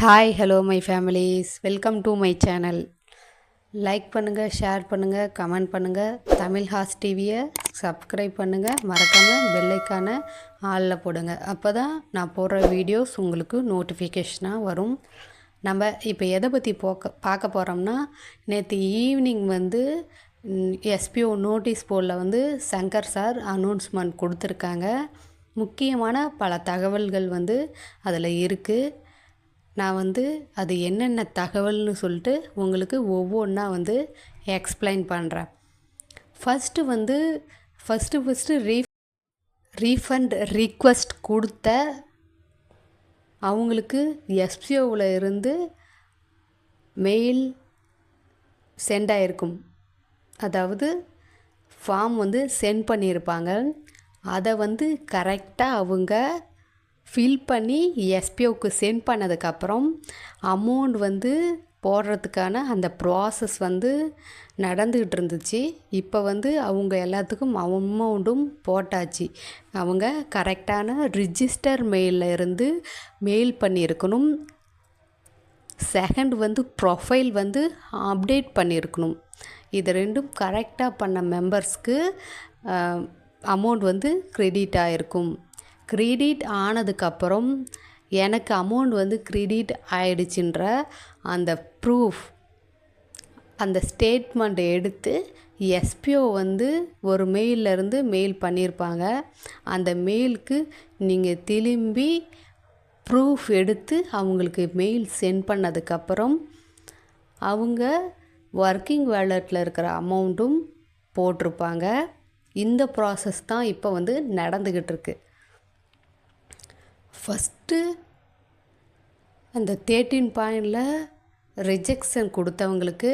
Hi hello my families welcome to my channel like பண்ணுங்கள் share பண்ணுங்கள் comment பண்ணுங்கள் Tamil has டிவியை சப்ஸ்கிரைப் பண்ணுங்கள் மறக்காமல் பெல்லைக்கான ஆளில் போடுங்க. அப்போ தான் நான் போடுற வீடியோஸ் உங்களுக்கு நோட்டிஃபிகேஷனாக வரும். நம்ம இப்போ எதை பற்றி போக்க பார்க்க போகிறோம்னா நேற்று ஈவினிங் வந்து எஸ்பிஓ நோட்டீஸ் போர்டில் வந்து சங்கர் சார் அனௌன்ஸ்மெண்ட் கொடுத்துருக்காங்க. முக்கியமான பல தகவல்கள் வந்து அதில் இருக்குது நான் வந்து அது என்னென்ன தகவல்னு சொல்லிட்டு உங்களுக்கு ஒவ்வொன்றா வந்து எக்ஸ்பிளைன் பண்ணுறேன் ஃபஸ்ட்டு வந்து first first re refund request கொடுத்த அவங்களுக்கு எஸ்பிஓவில் இருந்து மெயில் சென்ட் ஆகிருக்கும் அதாவது ஃபார்ம் வந்து சென்ட் பண்ணியிருப்பாங்க. அதை வந்து கரெக்டாக அவங்க ஃபில் பண்ணி எஸ்பிஓக்கு சென்ட் பண்ணதுக்கப்புறம் அமௌண்ட் வந்து போடுறதுக்கான அந்த ப்ராசஸ் வந்து நடந்துக்கிட்டு இருந்துச்சு. இப்போ வந்து அவங்க எல்லாத்துக்கும் அமௌண்ட்டும் போட்டாச்சு. அவங்க கரெக்டான ரிஜிஸ்டர் மெயிலில் இருந்து மெயில் பண்ணியிருக்கணும். செகண்ட் வந்து ப்ரொஃபைல் வந்து அப்டேட் பண்ணியிருக்கணும். இது ரெண்டும் கரெக்டாக பண்ண மெம்பர்ஸ்க்கு அமௌண்ட் வந்து க்ரெடிட் ஆகிருக்கும் க்ரெடிட் ஆனதுக்கப்புறம் எனக்கு அமௌண்ட் வந்து க்ரெடிட் ஆயிடுச்சுன்ற அந்த ப்ரூஃப் அந்த ஸ்டேட்மெண்ட் எடுத்து எஸ்பிஓ வந்து ஒரு மெயிலிருந்து மெயில் பண்ணியிருப்பாங்க. அந்த மெயிலுக்கு நீங்கள் திரும்பி ப்ரூஃப் எடுத்து அவங்களுக்கு மெயில் சென்ட் பண்ணதுக்கப்புறம் அவங்க ஒர்க்கிங் வேலட்டில் இருக்கிற அமௌண்ட்டும் போட்டிருப்பாங்க. இந்த ப்ராசஸ் தான் இப்போ வந்து நடந்துக்கிட்டு இருக்குது ஃபஸ்ட்டு அந்த தேர்ட்டீன் பாயிண்டில் ரிஜெக்ஷன் கொடுத்தவங்களுக்கு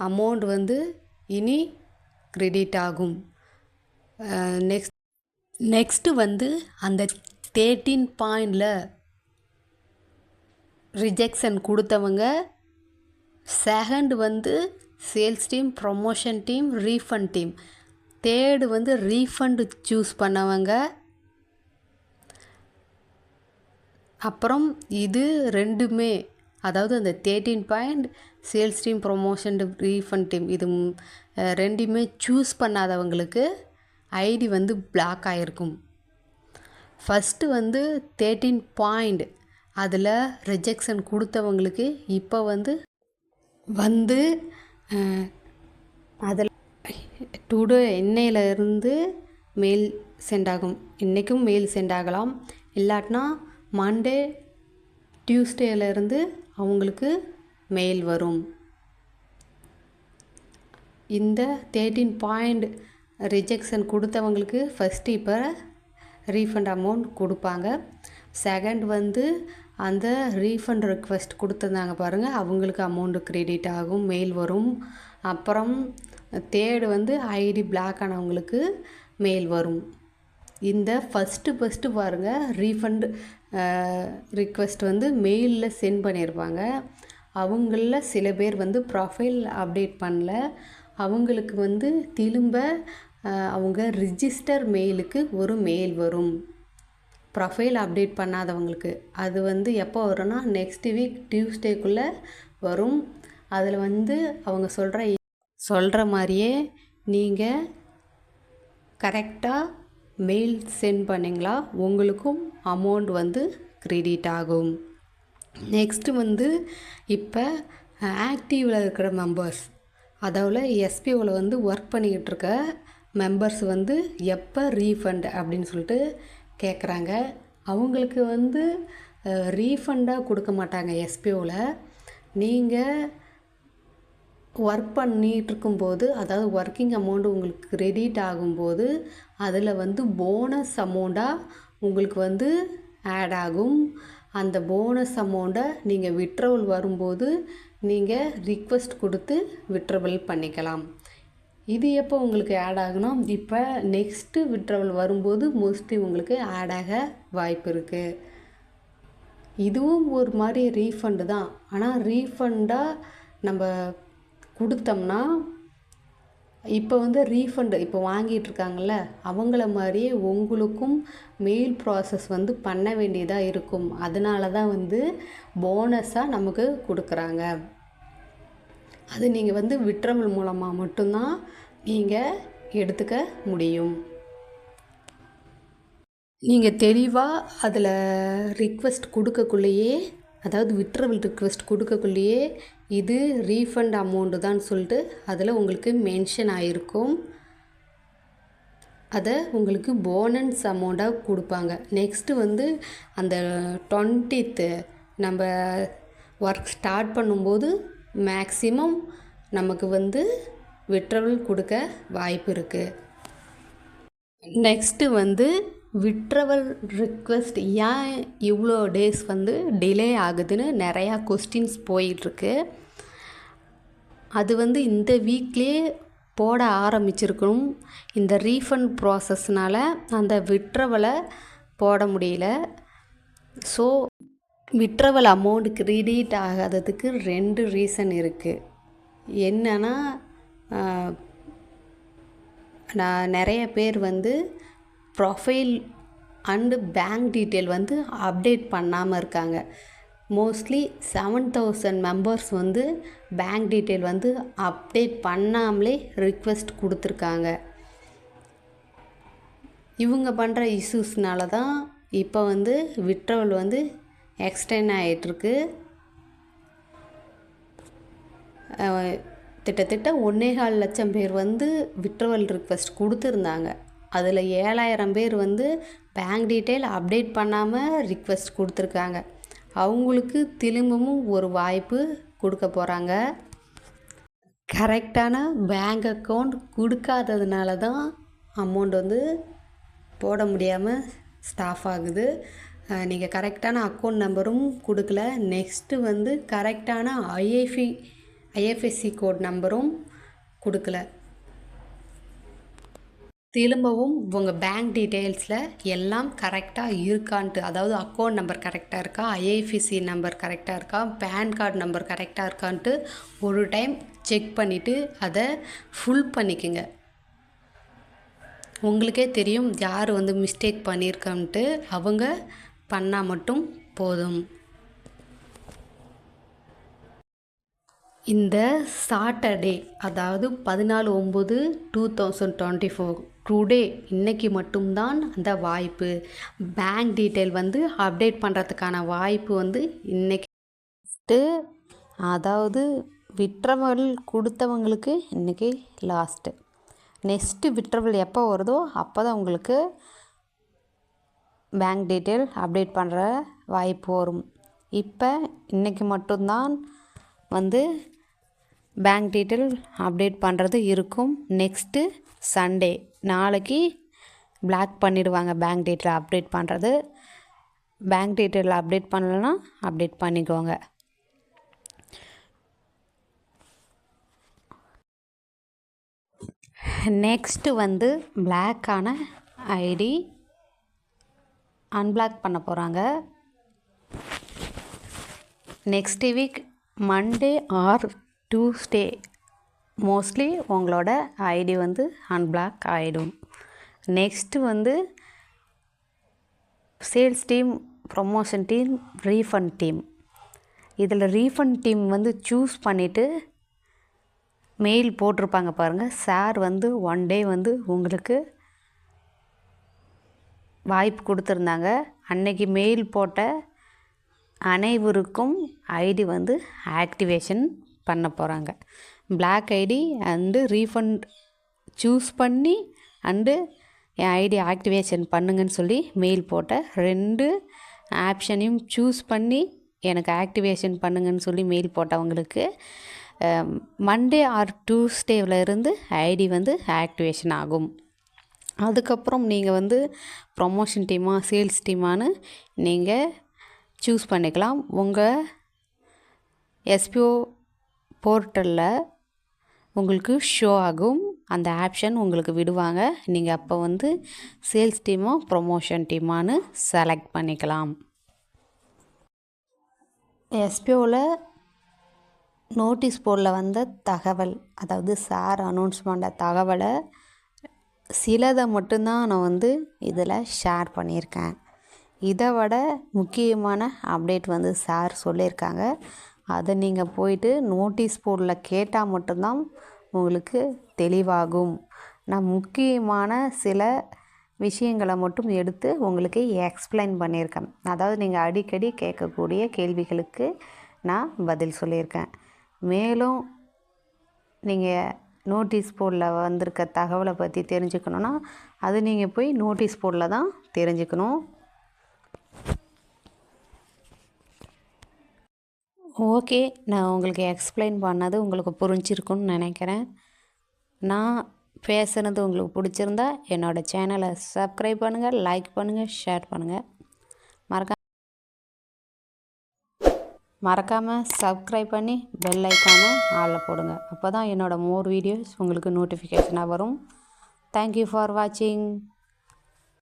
அமௌண்ட் வந்து இனி க்ரெடிட் ஆகும். நெக்ஸ்ட் நெக்ஸ்ட்டு வந்து அந்த தேர்ட்டீன் பாயிண்டில் ரிஜெக்ஷன் கொடுத்தவங்க செகண்ட் வந்து sales team promotion team refund team third வந்து ரீஃபண்டு சூஸ் பண்ணவங்க அப்புறம் இது ரெண்டுமே அதாவது அந்த thirteen point sales team promotion refund team இது ரெண்டுமே சூஸ் பண்ணாதவங்களுக்கு ஐடி வந்து பிளாக் ஆகிருக்கும் ஃபஸ்ட்டு வந்து தேர்ட்டீன் பாயிண்ட் அதில் ரிஜெக்ஷன் கொடுத்தவங்களுக்கு இப்போ வந்து வந்து அதில் டுடே இன்னையிலேருந்து மெயில் சென்ட் ஆகும். இன்றைக்கும் மெயில் சென்ட் ஆகலாம். இல்லாட்டினா மண்டே டியூஸ்டேலேருந்து அவங்களுக்கு மெயில் வரும். இந்த தேர்ட்டீன் பாயிண்ட் ரிஜெக்ஷன் கொடுத்தவங்களுக்கு ஃபஸ்ட்டு இப்போ ரீஃபண்ட் அமௌண்ட் கொடுப்பாங்க. செகண்ட் வந்து அந்த ரீஃபண்ட் ரிக்வெஸ்ட் கொடுத்துருந்தாங்க பாருங்கள் அவங்களுக்கு அமௌண்ட்டு க்ரெடிட் ஆகும் மெயில் வரும். அப்புறம் தேர்டு வந்து ஐடி பிளாக் ஆனவங்களுக்கு மெயில் வரும். இந்த ஃபஸ்ட்டு ஃபஸ்ட்டு பாருங்கள் ரீஃபண்ட் ரிக்வெஸ்ட் வந்து மெயிலில் சென்ட் பண்ணியிருப்பாங்க அவங்களில் சில பேர் வந்து ப்ரொஃபைல் அப்டேட் பண்ணல. அவங்களுக்கு வந்து திரும்ப அவங்க ரிஜிஸ்டர் மெயிலுக்கு ஒரு மெயில் வரும். ப்ரொஃபைல் அப்டேட் பண்ணாதவங்களுக்கு. அது வந்து எப்போ வரும்னா நெக்ஸ்ட் வீக் டியூஸ்டேக்குள்ளே வரும். அதில் வந்து அவங்க சொல்கிற சொல்கிற மாதிரியே நீங்கள் கரெக்டாக மெயில் சென்ட் பண்ணிங்களா? உங்களுக்கும் அமௌண்ட் வந்து க்ரெடிட் ஆகும். நெக்ஸ்ட்டு வந்து இப்போ ஆக்டிவில் இருக்கிற மெம்பர்ஸ் அதாவது எஸ்பிஓவில் வந்து ஒர்க் பண்ணிக்கிட்டு இருக்க மெம்பர்ஸ் வந்து எப்போ ரீஃபண்ட் அப்படின்னு சொல்லிட்டு கேட்குறாங்க அவங்களுக்கு வந்து ரீஃபண்டாக கொடுக்க மாட்டாங்க எஸ்பிஓவில் நீங்கள் ஒர்க் பண்ணிகிட்டு இருக்கும்போது அதாவது ஒர்க்கிங் அமௌண்ட் உங்களுக்கு கிரெடிட் ஆகும்போது அதில் வந்து போனஸ் அமௌண்ட்டாக உங்களுக்கு வந்து ஆட் ஆகும். அந்த போனஸ் அமௌண்ட்டை நீங்கள் விட்ரவல் வரும்போது நீங்கள் ரிக்வெஸ்ட் கொடுத்து விட்ரவல் பண்ணிக்கலாம். இது எப்போ உங்களுக்கு ஆட் ஆகணும் இப்போ நெக்ஸ்ட்டு விட்ரவல் வரும்போது மோஸ்ட்லி உங்களுக்கு ஆட் ஆக வாய்ப்பு இருக்குது இதுவும் ஒரு மாதிரி ரீஃபண்டு தான். ஆனால் ரீஃபண்டாக நம்ம கொடுத்தோம்னா இப்போ வந்து ரீஃபண்டு இப்போ வாங்கிட்டுருக்காங்கள்ல அவங்கள மாதிரியே உங்களுக்கும் மெயில் ப்ராசஸ் வந்து பண்ண வேண்டியதாக இருக்கும். அதனால தான் வந்து போனஸாக நமக்கு கொடுக்குறாங்க. அது நீங்கள் வந்து விட்ரவல் மூலமாக மட்டும்தான் நீங்கள் எடுத்துக்க முடியும். நீங்கள் தெளிவாக அதில் ரிக்வெஸ்ட் கொடுக்கக்குள்ளேயே அதாவது விட்ரவல் ரிக்வெஸ்ட் கொடுக்கக்குள்ளேயே இது ரீஃபண்ட் அமௌண்ட்டு தான் சொல்லிட்டு அதில் உங்களுக்கு மென்ஷன் ஆகிருக்கும் அதை உங்களுக்கு போனன்ஸ் அமௌண்ட்டாக கொடுப்பாங்க. நெக்ஸ்ட்டு வந்து அந்த டுவெண்ட்டித்து நம்ம ஒர்க் ஸ்டார்ட் பண்ணும்போது மேக்ஸிமம் நமக்கு வந்து விட்ரவல் கொடுக்க வாய்ப்பு இருக்குது நெக்ஸ்ட்டு வந்து விட்ரவல் ரிக்வெஸ்ட் ஏன் இவ்வளோ டேஸ் வந்து டிலே ஆகுதுன்னு நிறையா கொஸ்டின்ஸ் போயிட்டுருக்கு. அது வந்து இந்த வீக்லேயே போட ஆரம்பிச்சிருக்கணும். இந்த ரீஃபண்ட் ப்ராசஸ்னால் அந்த விட்ரவலை போட முடியல. ஸோ விட்ரவல் அமௌண்ட் கிரெடிட் ஆகாததுக்கு ரெண்டு ரீசன் இருக்குது என்னென்னா நான் நிறைய பேர் வந்து ப்ரொஃபைல் அண்டு பேங்க் டீட்டெயில் வந்து அப்டேட் பண்ணாமல் இருக்காங்க. மோஸ்ட்லி செவன் தௌசண்ட் மெம்பர்ஸ் வந்து பேங்க் டீட்டெயில் வந்து அப்டேட் பண்ணாமலே ரிக்வெஸ்ட் கொடுத்துருக்காங்க. இவங்க பண்ணுற இஷ்யூஸ்னால தான் இப்போ வந்து விட்ரவல் வந்து எக்ஸ்டெண்ட் ஆகிட்டுருக்கு கிட்டத்தட்ட ஒன்றே கால் லட்சம் பேர் வந்து விட்ரவல் ரிக்வெஸ்ட் கொடுத்துருந்தாங்க. அதில் ஏழாயிரம் பேர் வந்து பேங்க் டீட்டெயில் அப்டேட் பண்ணாமல் ரிக்வெஸ்ட் கொடுத்துருக்காங்க. அவங்களுக்கு திரும்பவும் ஒரு வாய்ப்பு கொடுக்க போகிறாங்க கரெக்டான பேங்க் அக்கௌண்ட் கொடுக்காததுனால தான் அமௌண்ட் வந்து போட முடியாமல் ஸ்டாஃப் ஆகுது. நீங்கள் கரெக்டான அக்கௌண்ட் நம்பரும் கொடுக்கல. நெக்ஸ்ட்டு வந்து கரெக்டான ஐஎஃபி ஐஎஃப்எஸ்சி கோட் நம்பரும் கொடுக்கல. திரும்பவும் உங்கள் பேங்க் டீட்டெயில்ஸில் எல்லாம் கரெக்டாக இருக்கான்ட்டு அதாவது அக்கௌண்ட் நம்பர் கரெக்டாக இருக்கா ஐஐஎஃப்எஸ்சி நம்பர் கரெக்டாக இருக்கா பேன் கார்டு நம்பர் கரெக்டாக இருக்கான்ட்டு ஒரு டைம் செக் பண்ணிவிட்டு அதை ஃபுல் பண்ணிக்கோங்க. உங்களுக்கே தெரியும் யார் வந்து மிஸ்டேக் பண்ணியிருக்கான்ட்டு அவங்க பண்ணால் மட்டும் போதும். இந்த சாட்டர்டே அதாவது பதினாலு ஒம்பது two thousand twenty four today இன்றைக்கி மட்டும்தான் அந்த வாய்ப்பு. பேங்க் டீட்டெயில் வந்து அப்டேட் பண்ணுறதுக்கான வாய்ப்பு வந்து இன்றைக்கி அதாவது விற்றவள் கொடுத்தவங்களுக்கு இன்றைக்கி லாஸ்ட்டு நெக்ஸ்ட்டு விற்றவள் எப்போ வருதோ அப்போ தான் உங்களுக்கு பேங்க் டீட்டெயில் அப்டேட் பண்ணுற வாய்ப்பு வரும். இப்போ இன்றைக்கி மட்டும்தான் வந்து பேங்க் டீட்டெயில் அப்டேட் பண்ணுறது இருக்கும். நெக்ஸ்ட்டு சண்டே நாளைக்கு பிளாக் பண்ணிடுவாங்க பேங்க் டீட்டெயில் அப்டேட் பண்ணுறது பேங்க் டீட்டெயில் அப்டேட் பண்ணலன்னா அப்டேட் பண்ணிக்கோங்க. நெக்ஸ்ட்டு வந்து பிளாக்கான ஐடி அன்பிளாக் பண்ண போகிறாங்க next week Monday or Tuesday mostly உங்களோட ஐடி வந்து அன்பிளாக் ஆகிடும் நெக்ஸ்ட்டு வந்து sales team promotion team refund team இதில் ரீஃபண்ட் டீம் வந்து சூஸ் பண்ணிவிட்டு மெயில் போட்டிருப்பாங்க பாருங்கள் சார் வந்து ஒன் டே வந்து உங்களுக்கு வாய்ப்பு கொடுத்துருந்தாங்க. அன்னைக்கு மெயில் போட்ட அனைவருக்கும் ஐடி வந்து ஆக்டிவேஷன் பண்ண போகிறாங்க block ID and refund choose பண்ணி அண்டு என் ஐடி ஆக்டிவேஷன் பண்ணுங்கன்னு சொல்லி மெயில் போட்ட ரெண்டு ஆப்ஷனையும் சூஸ் பண்ணி எனக்கு ஆக்டிவேஷன் பண்ணுங்கன்னு சொல்லி மெயில் போட்டவங்களுக்கு மண்டே ஆர் டியூஸ்டேவில் இருந்து ஐடி வந்து ஆக்டிவேஷன் ஆகும். அதுக்கப்புறம் நீங்கள் வந்து ப்ரொமோஷன் டீமாக சேல்ஸ் டீமான்னு நீங்கள் சூஸ் பண்ணிக்கலாம். உங்கள் எஸ்பிஓ போர்ட்டலில் உங்களுக்கு ஷோ ஆகும். அந்த ஆப்ஷன் உங்களுக்கு விடுவாங்க. நீங்கள் அப்போ வந்து சேல்ஸ் டீமோ ப்ரொமோஷன் டீமான்னு செலக்ட் பண்ணிக்கலாம். எஸ்பிஓவில் நோட்டீஸ் போர்டில் வந்த தகவல் அதாவது சார் அனௌன்ஸ் பண்ண தகவலை சிலதை மட்டும்தான் நான் வந்து இதில் ஷேர் பண்ணியிருக்கேன். இதை விட முக்கியமான அப்டேட் வந்து சார் சொல்லியிருக்காங்க. அதை நீங்கள் போயிட்டு நோட்டீஸ் போர்டில் கேட்டால் மட்டும்தான் உங்களுக்கு தெளிவாகும். நான் முக்கியமான சில விஷயங்களை மட்டும் எடுத்து உங்களுக்கு எக்ஸ்பிளைன் பண்ணியிருக்கேன். அதாவது நீங்கள் அடிக்கடி கேட்கக்கூடிய கேள்விகளுக்கு நான் பதில் சொல்லியிருக்கேன். மேலும் நீங்கள் நோட்டீஸ் போர்டில் வந்திருக்க தகவலை பற்றி தெரிஞ்சுக்கணுன்னா அது நீங்கள் போய் நோட்டீஸ் போர்டில் தான் தெரிஞ்சுக்கணும். ஓகே நான் உங்களுக்கு எக்ஸ்பிளைன் பண்ணது உங்களுக்கு புரிஞ்சிருக்குன்னு நினைக்கிறேன். நான் பேசுனது உங்களுக்கு பிடிச்சிருந்தா என்னோடய சேனலை சப்ஸ்கிரைப் பண்ணுங்கள் லைக் பண்ணுங்கள் ஷேர் பண்ணுங்கள் மறக்காம மறக்காமல் சப்ஸ்கிரைப் பண்ணி பெல் ஐக்கானை ஆளில் போடுங்க. அப்போ தான் என்னோடய மோர் வீடியோஸ் உங்களுக்கு நோட்டிஃபிகேஷனாக வரும். தேங்க்யூ ஃபார் வாட்சிங்